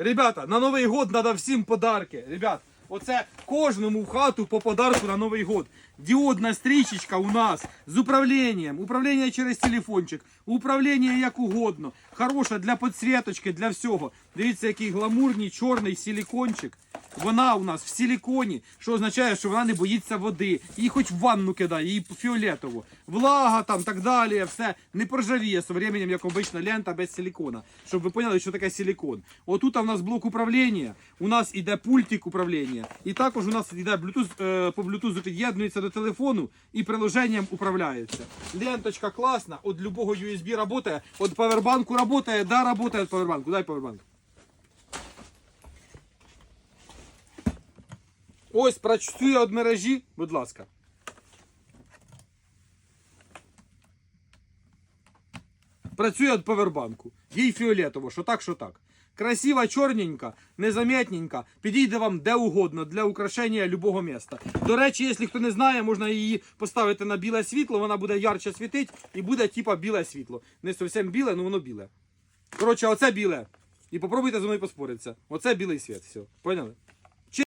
Ребята, на Новий год треба всім подарки. Ребят, оце кожному в хату по подарку на Новий год. Діодна стрічечка у нас з управлінням, управління через телефончик, управління як угодно. Хороша для підсвіточки, для всього. Дивіться, який гламурний чорний силікончик. Вона у нас в силіконі, що означає, що вона не боїться води. Її хоч в ванну кидай, її фіолетово. Влага там, так далі, все не поржавіє з временем, як обична лента без силікона. Щоб ви поняли, що таке силікон. Отут у нас блок управління, у нас іде пультик управління. І також у нас іде Bluetooth, е, по Bluetooth під'єднується до телефону і приложенням управляється. Ленточка класна, від любого USB працює, від павербанку працює, да, працює павербанку. Дай павербанк. Ось працює від мережі, будь ласка. Працює від павербанку. Їй фіолетово, що так, що так. Красива, чорненька, незаметненька, підійде вам де угодно для украшення любого міста. До речі, якщо хто не знає, можна її поставити на біле світло, вона буде ярче світити і буде типа біле світло. Не зовсім біле, але воно біле. Коротше, оце біле. І попробуйте зі мною поспоритися. Оце білий світ. Все. Поняли?